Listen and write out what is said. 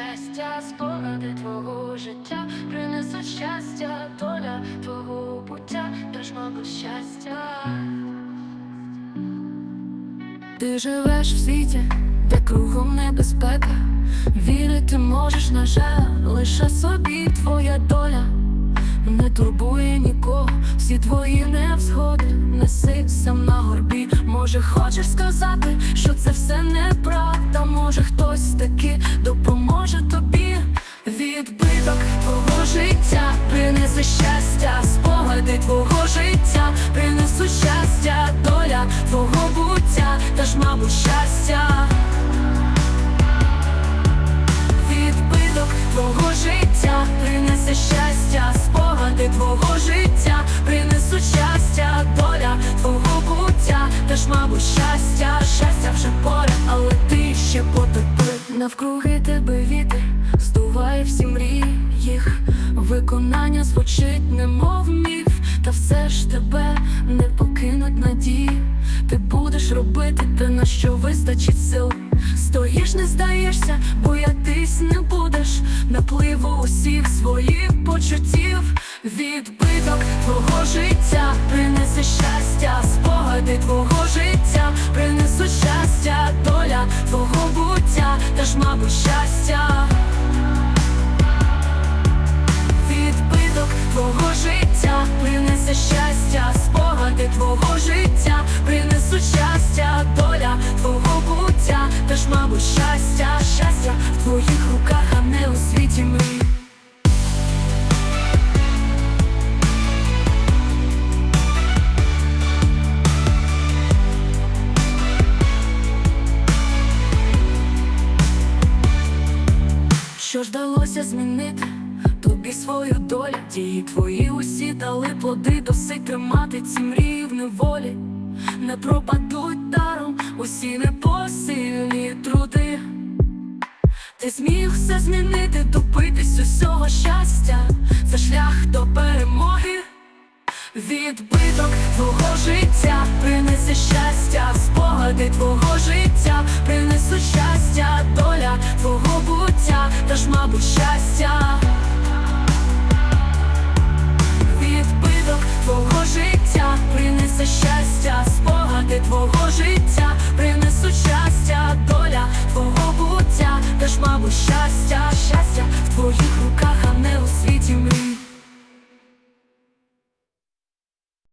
щастя, спогади твого життя, принесуть щастя, доля твого буття, теж мабуть щастя. Ти живеш в світі, де кругом небезпека. Вірити можеш, на жаль, лише собі твоя доля не турбує нікого, всі твої невзгоди неси сам на горбі. Може, хочеш сказати, що це все неправда. Може, хтось таки допоможе тобі. Відбиток твого життя принесе щастя, спогади твого життя, принесуть щастя, доля твого буття, та ж, мабуть, щастя. Відбиток твого ще потерпи. Навкруги тебе вітер, здуває всі мрії їх виконання звучить, немов міф, та все ж тебе не покинуть надії. Ти будеш робити те, на що вистачить сил. Стоїш, не здаєшся, боятись не будеш напливу усіх своїх почуттів. Відбиток твого життя принесе щастя, спогади твого буття, мабуть, щастя. Відбиток твого життя принесе щастя, спогади твого життя, принесуть щастя, доля твого буття, теж, мабуть, щастя Що ж далося змінити тобі свою долю? Дії твої усі дали плоди, досить тримати ці мрії в неволі, не пропадуть даром усі непосильні труди. Ти зміг все змінити, добитись усього щастя, це шлях до перемоги. Відбиток твого життя принесе щастя. теж, мабуть, щастя.